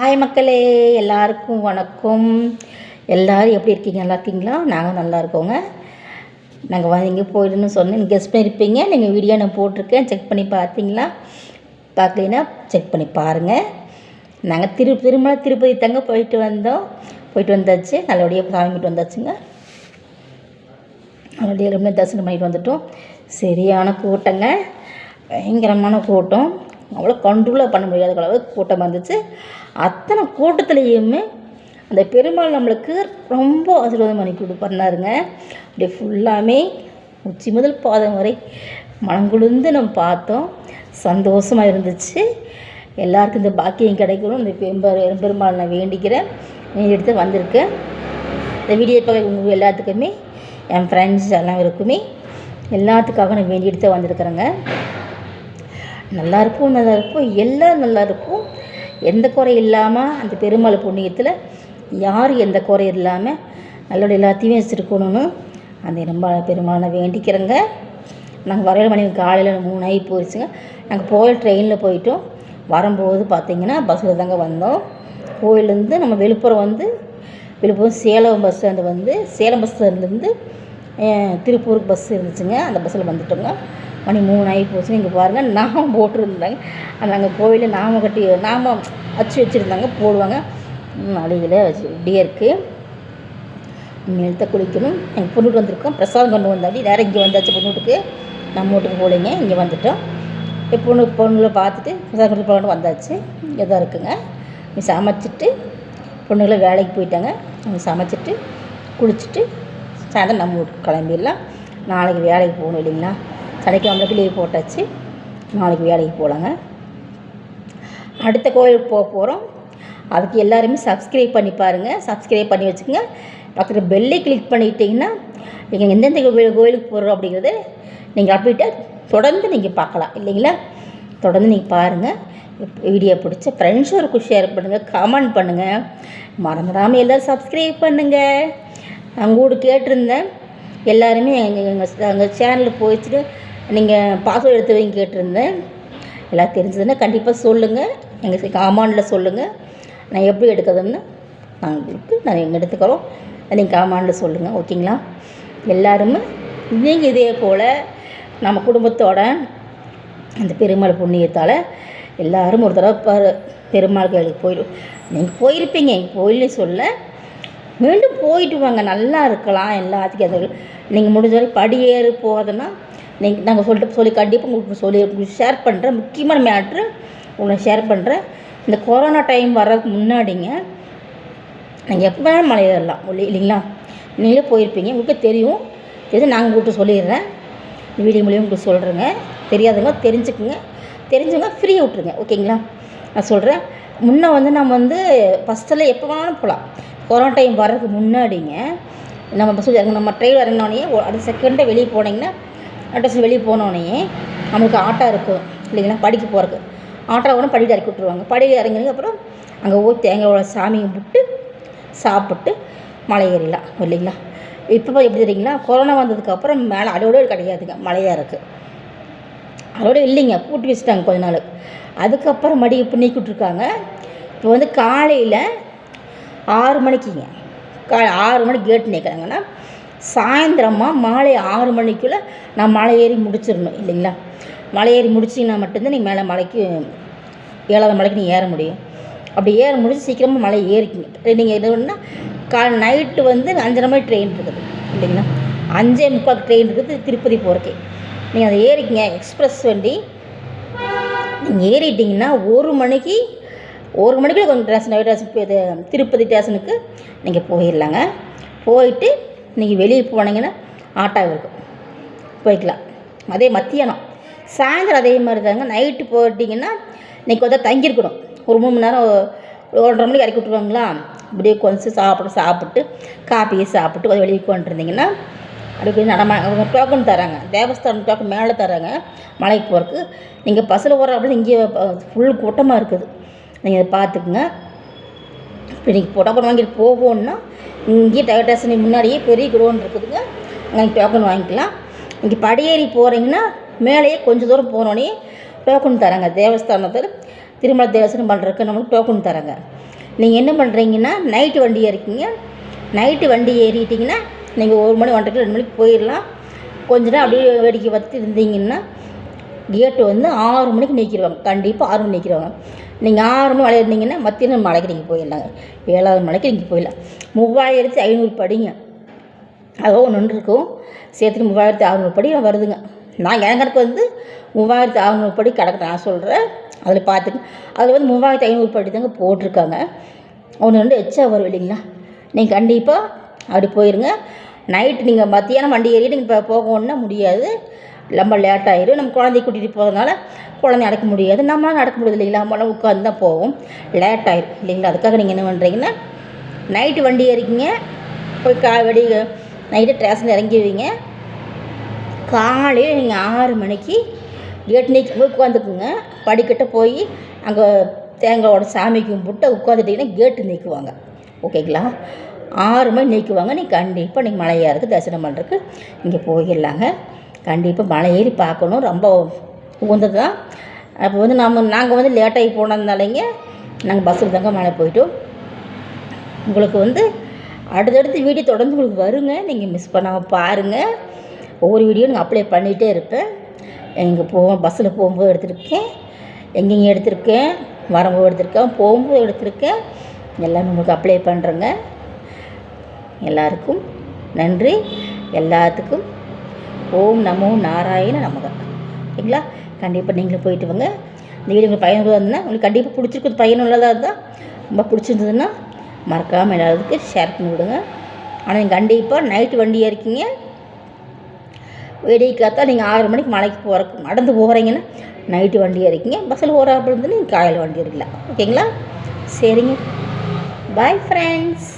Hi மக்களே எல்லாருக்கும் வணக்கம். எல்லோரும் எப்படி இருக்கீங்க? நல்லா இருக்கீங்களா? நாங்கள் நல்லா இருக்கோங்க. நாங்கள் வந்து இங்கே போயிடுன்னு சொன்னேன். கெஸ்ட் பண்ணியிருப்பீங்க நீங்கள் வீடியோ நான் போட்டிருக்கேன். செக் பண்ணி பார்த்தீங்களா? பார்க்கலைன்னா செக் பண்ணி பாருங்கள் நாங்கள் திரு திருமலை திருப்பதி தாங்க போயிட்டு வந்தோம். போயிட்டு வந்தாச்சு. நல்லபடியாக சாமி கும்பிட்டு வந்தாச்சுங்க. நல்லபடியாக ரொம்ப தரிசனம் பண்ணிட்டு வந்துட்டோம். சரியான கூட்டங்க. பயங்கரமான கூட்டம். அவ்வளோ கண்ட்ரோலாக பண்ண முடியாத அளவுக்கு கூட்டம் வந்துச்சு. அத்தனை கூட்டத்துலேயுமே அந்த பெருமாள் நம்மளுக்கு ரொம்ப ஆசீர்வாதம் பண்ணி கொடு பண்ணாருங்க. அப்படியே ஃபுல்லாமே உச்சி முதல் பாதம் வரை மனங்குழுந்து நம்ம பார்த்தோம். சந்தோஷமாக இருந்துச்சு. எல்லாருக்கும் இந்த பாக்கியம் கிடைக்கணும். இந்த பெரும்பெரு பெருமாள் நான் வேண்டிக்கிறேன். வேண்டி எடுத்து வந்திருக்கேன் இந்த வீடியோ பார்க்க உங்கள் எல்லாத்துக்குமே என் ஃப்ரெண்ட்ஸ் எல்லாருக்குமே எல்லாத்துக்காக நான் வேண்டி எடுத்து வந்திருக்கிறேங்க. நல்லா இருப்போம் நல்லா இருப்போம் எல்லாம் நல்லா இருக்கும் எந்த குறை இல்லாமல் அந்த பெருமாள் புண்ணியத்தில் யார் எந்த குறை இல்லாமல் நல்லோட எல்லாத்தையுமே வச்சுருக்கணும்னு அந்த ரொம்ப பெருமாளை வேண்டிக்கிறேங்க. நாங்கள் வரையில மணி காலையில் மூணு ஆகி போயிடுச்சுங்க நாங்கள் போய் ட்ரெயினில் போயிட்டோம். வரும்போது பார்த்திங்கன்னா பஸ்ஸில் தாங்க வந்தோம். கோயிலேருந்து நம்ம விழுப்புரம் வந்து விழுப்புரம் சேலம் பஸ் ஸ்டாண்டு வந்து சேலம் பஸ் ஸ்டாண்ட்லேருந்து திருப்பூருக்கு பஸ் இருந்துச்சுங்க. அந்த பஸ்ஸில் வந்துட்டோங்க. மணி மூணு ஆகி போச்சு. இங்கே பாருங்கள் நாமம் போட்டிருந்தாங்க. அந்த அங்கே கோயிலில் நாமம் கட்டி நாமம் அச்சு வச்சுருந்தாங்க போடுவாங்க. அடியில் வச்சு இப்படியே இருக்குது நிலத்தை குளிக்கணும். எங்கள் பொண்ணுக்கு வந்திருக்கோம். பிரசாதம் கொண்டு வந்தாடி. நேரம் இங்கே வந்தாச்சு பொண்ணுட்டுக்கு நம்ம வீட்டுக்கு போகலைங்க இங்கே வந்துட்டோம். இப்போ பொண்ணு பொண்ணுகளை பார்த்துட்டு பிரசாதம் கொண்டு போகணும் வந்தாச்சு. இங்கே தான் இருக்குங்க. நீ சமைச்சிட்டு பொண்ணுகளை வேலைக்கு போயிட்டாங்க. அவங்க சமைச்சிட்டு குளிச்சுட்டு சாயந்தரம் நம்ம வீட்டுக்கு கிளம்பிடலாம். நாளைக்கு வேலைக்கு போகணும் இல்லைங்களா? சனிக்கிழமைக்கு லீவ் போட்டாச்சு. நாளைக்கு வேலைக்கு போகலாங்க அடுத்த கோயிலுக்கு போக போகிறோம் அதுக்கு எல்லாருமே சப்ஸ்கிரைப் பண்ணி பாருங்கள் சப்ஸ்கிரைப் பண்ணி வச்சுக்கோங்க. பக்கத்தில் பெல்லை கிளிக் பண்ணிக்கிட்டிங்கன்னா நீங்கள் எந்தெந்த கோயில் கோயிலுக்கு போகிறோம் அப்படிங்கிறது நீங்கள் அப்டேட்டாக தொடர்ந்து நீங்கள் பார்க்கலாம். இல்லைங்களா? தொடர்ந்து நீங்கள் பாருங்கள் வீடியோ பிடிச்ச ஃப்ரெண்ட்ஸோருக்கு ஷேர் பண்ணுங்கள் கமெண்ட் பண்ணுங்கள் மறந்துடாமல் எல்லோரும் சப்ஸ்கிரைப் பண்ணுங்கள் நான் கூட கேட்டிருந்தேன். எல்லாருமே எங்கள் எங்கள் எங்கள் சேனலுக்கு போயிட்டு நீங்கள் பாஸ்வேர்டு எடுத்து வைங்க கேட்டிருந்தேன். எல்லாம் தெரிஞ்சதுன்னா கண்டிப்பாக சொல்லுங்கள் எங்கள் காமாண்டில் சொல்லுங்கள் நான் எப்படி எடுக்கிறதுன்னு நாங்கள் நான் எங்கள் எடுத்துக்கிறோம். நீங்கள் காமாண்டில் சொல்லுங்கள் ஓகேங்களா? எல்லாருமே நீங்கள் இதே போல் நம்ம குடும்பத்தோட அந்த பெருமாள் புண்ணியத்தால் எல்லோரும் ஒரு தடவை ப பெருமாள் கோயிலுக்கு போயிடும் நீங்கள் போயிருப்பீங்க. கோயில்னு சொல்ல. மீண்டும் போயிட்டு வாங்க. நல்லா இருக்கலாம் எல்லாத்துக்கும். அது நீங்கள் முடிஞ்ச வரை படியேறு போகிறதுன்னா நீங்கள் நாங்கள் சொல்லிட்டு சொல்லி கண்டிப்பாக உங்களுக்கு சொல்லி உங்களுக்கு ஷேர் பண்ணுறேன் முக்கியமான மேட்ரு உங்களுக்கு ஷேர் பண்ணுறேன் இந்த கொரோனா டைம் வர்றதுக்கு முன்னாடிங்க நீங்கள் எப்போ வேணாலும் மலை ஏறலாம் இல்லைங்களா? நீங்களே போயிருப்பீங்க. உங்களுக்கு தெரியும். தெரிஞ்சு நாங்கள் உங்களுக்கு சொல்லிடுறேன். வீடியோ மூலியம் உங்களுக்கு சொல்கிறேங்க தெரியாதவங்க தெரிஞ்சுக்குங்க. தெரிஞ்சவங்க ஃப்ரீயாக விட்ருங்க ஓகேங்களா? நான் சொல்கிறேன் முன்னே வந்து நம்ம வந்து ஃபஸ்ட்டில் எப்போ வேணாலும் போகலாம் கொரோனா டைம் வர்றதுக்கு முன்னாடிங்க நம்ம பஸ் நம்ம ட்ரெயின் இறங்கினோடனே அடுத்த செகண்டே வெளியே போனீங்கன்னா அட்ரஸ் வெளியே போனோடனே நம்மளுக்கு ஆட்டோ இருக்கும் இல்லைங்களா? படிக்க போகிறதுக்கு ஆட்டோ கூட படியில் இறக்கி விட்ருவாங்க படியில் இறங்கினதுக்கு அப்புறம் அங்கே போய் தேங்காய் சாமி கும்பிட்டு சாப்பிட்டு மலை ஏறிடலாம் இல்லைங்களா? இப்போ எப்படி தெரியுங்களா? கொரோனா வந்ததுக்கப்புறம் மேலே அதோட கிடையாதுங்க மழையாக இருக்குது அதோட இல்லைங்க பூட்டி வச்சுட்டாங்க கொஞ்ச நாள். அதுக்கப்புறம் மடி இப்போ நீக்கிட்டுருக்காங்க இப்போ வந்து காலையில் ஆறு மணிக்குங்க கா ஆறு மணிக்கு கேட்டு நிற்கிறாங்கன்னா சாயந்தரமாக மாலை ஆறு மணிக்குள்ளே நான் மலை ஏறி முடிச்சிடணும் இல்லைங்களா? மலை ஏறி முடிச்சிங்கன்னா மட்டும்தான் நீ மேலே மலைக்கு ஏழாவது மலைக்கு நீ ஏற முடியும். அப்படி ஏற முடிச்சு சீக்கிரமாக மலை ஏறிக்கிங்க நீங்கள் என்ன கா நைட்டு வந்து அஞ்சரை மணி ட்ரெயின் இருக்குது இல்லைங்களா? அஞ்சே முக்கால் ட்ரெயின் இருக்குது திருப்பதி போகிறக்கே நீங்கள் அதை ஏறிக்கிங்க. எக்ஸ்ப்ரெஸ் வண்டி. நீங்கள் ஏறிட்டிங்கன்னா ஒரு மணிக்கு ஒரு மணிக்குள்ளே கொஞ்சம் ஸ்டேஷன் ஸ்டேஷன் இது திருப்பதி ஸ்டேஷனுக்கு நீங்கள் போயிடலாங்க. போயிட்டு நீங்கள் வெளியே போனீங்கன்னா ஆட்டோ இருக்கும் போய்க்கலாம். அதே மத்தியானம். சாயந்தரம் அதே மாதிரி தாங்க நைட்டு போயிட்டிங்கன்னா இன்றைக்கி கொஞ்சம் தங்கியிருக்கணும். ஒரு மூணு மணி நேரம் ஒன்றரை மணிக்கு இறக்கி விட்ருவாங்களா இப்படியே கொஞ்சம் சாப்பிட சாப்பிட்டு காப்பியை சாப்பிட்டு கொஞ்சம் வெளியே கொண்டுருந்தீங்கன்னா அப்படி நடமா டோக்கன் தராங்க. தேவஸ்தானம் டோக்கன் மேலே தராங்க. மலைக்கு போகிறதுக்கு நீங்கள் பஸ்ஸில் போகிற அப்படின்னு இங்கே ஃபுல் கூட்டமாக இருக்குது. நீங்கள் அதை பார்த்துக்குங்க. இப்போ நீங்கள் டோக்கன் வாங்கிட்டு போகணுன்னா இங்கேயே டயர் ஸ்டேஷனுக்கு முன்னாடியே பெரிய குடோன் இருக்குதுங்க. அங்கே டோக்கன் வாங்கிக்கலாம். இங்கே படியேறி போகிறீங்கன்னா மேலேயே கொஞ்சம் தூரம் போனோடனே டோக்கன் தராங்க. தேவஸ்தானத்தில் திருமலை தேவஸ்தானம் பண்ணுறதுக்கு நம்மளுக்கு டோக்கன் தராங்க. நீங்கள் என்ன பண்ணுறீங்கன்னா நைட்டு வண்டி ஏறிக்கிங்க. நைட்டு வண்டி ஏறிட்டிங்கன்னா நீங்கள் ஒரு மணி ஒன்றரை ரெண்டு மணிக்கு போயிடலாம். கொஞ்ச நேரம் அப்படியே வேடிக்கை பார்த்துட்டு இருந்தீங்கன்னா கேட்டு வந்து ஆறு மணிக்கு நீக்கிடுவாங்க. கண்டிப்பாக ஆறு மணி நீக்கிடுவாங்க. நீங்கள் ஆறு மணி விளையாடுனீங்கன்னா மத்தியானம் மலைக்கு நீங்கள் போயிடலாங்க. ஏழாவது மலைக்கு நீங்கள் போயிடலாம். மூவாயிரத்தி ஐநூறு படிங்க. அதோ ஒன்று இருக்கும். சேர்த்துட்டு மூவாயிரத்தி அறநூறு படி வருதுங்க. நான் என் கணக்கு வந்து மூவாயிரத்தி அறநூறு படி கணக்கு நான் சொல்கிறேன் அதில் பார்த்துங்க அதில் வந்து மூவாயிரத்தி ஐநூறு படி தாங்க போட்டிருக்காங்க. ஒன்று ரெண்டு எச்சா வரும் இல்லைங்களா? நீங்கள் கண்டிப்பாக அப்படி போயிருங்க. நைட்டு நீங்கள் மத்தியானம் வண்டி ஏறிட்டு நீங்கள் இப்போ போகணுன்னா முடியாது. ரொம்ப லேட் ஆயிடும் நம்ம குழந்தைய கூட்டிகிட்டு போகிறதுனால குழந்தைய நடக்க முடியாது. நம்மளால் நடக்க முடியாது இல்லைங்களா நம்மளாம் உட்காந்து தான் போவோம். லேட் ஆயிரும் இல்லைங்களா அதுக்காக நீங்கள் என்ன பண்ணுறீங்கன்னா நைட்டு வண்டி ஏறிக்கிங்க. போய் கா வெடி நைட்டு ட்ரேஷன் இறங்கிடுவீங்க காலையில் நீங்கள் ஆறு மணிக்கு கேட் நீக்கி போய் உட்காந்துக்குங்க. படிக்கட்ட போய் அங்கே தேங்காயோட சாமி கும்பிட்டு உட்காந்துட்டிங்கன்னா கேட்டு நீக்குவாங்க. ஓகேங்களா ஆறு மணி நீக்குவாங்க. நீ கண்டிப்பாக நீங்கள் மலையாருக்கு தரிசனம் பண்ணுறதுக்கு இங்கே போயிடலாங்க. கண்டிப்பாக மலை ஏறி பார்க்கணும். ரொம்ப உகந்தது தான் அப்போ வந்து நம்ம நாங்கள் வந்து லேட்டாகி போனதுனாலங்க நாங்கள் பஸ்ஸில் தாங்க மலை போயிட்டோம். உங்களுக்கு வந்து அடுத்தடுத்து வீடியோ தொடர்ந்து உங்களுக்கு வருங்க. நீங்கள் மிஸ் பண்ணாமல் பாருங்கள் ஒவ்வொரு வீடியோ நான் அப்ளை பண்ணிகிட்டே இருப்பேன். எங்கே போவோம் பஸ்ஸில் போகும்போது எடுத்திருக்கேன். எங்கெங்கே எடுத்திருக்கேன் வரும்போது எடுத்திருக்கேன் போகும்போது எடுத்திருக்கேன். எல்லாமே உங்களுக்கு அப்ளை பண்ணுறேங்க எல்லாருக்கும் நன்றி. எல்லாத்துக்கும் ஓம் நமோ நாராயண நமக. ஓகேங்களா? கண்டிப்பாக நீங்களும் போயிட்டு வாங்க. இந்த வீடியோ உங்களுக்கு பயனுள்ளதாக இருந்ததுன்னா உங்களுக்கு கண்டிப்பாக பிடிச்சிருக்கு பயனுள்ளதாக இருந்தால் ரொம்ப பிடிச்சிருந்ததுன்னா மறக்காமல் எல்லாத்துக்கு ஷேர் பண்ணி விடுங்க. ஆனால் நீங்கள் கண்டிப்பாக நைட்டு வண்டியாக இருக்கீங்க. வெடியை காத்தா நீங்கள் ஆறு மணிக்கு மலைக்கு போகிற நடந்து போகிறீங்கன்னா நைட்டு வண்டியாக இருக்கீங்க. பஸ்ஸில் போகிறாப்புல இருந்து நீங்கள் காலையில் வண்டி இருக்கலாம் ஓகேங்களா? சரிங்க. Bye friends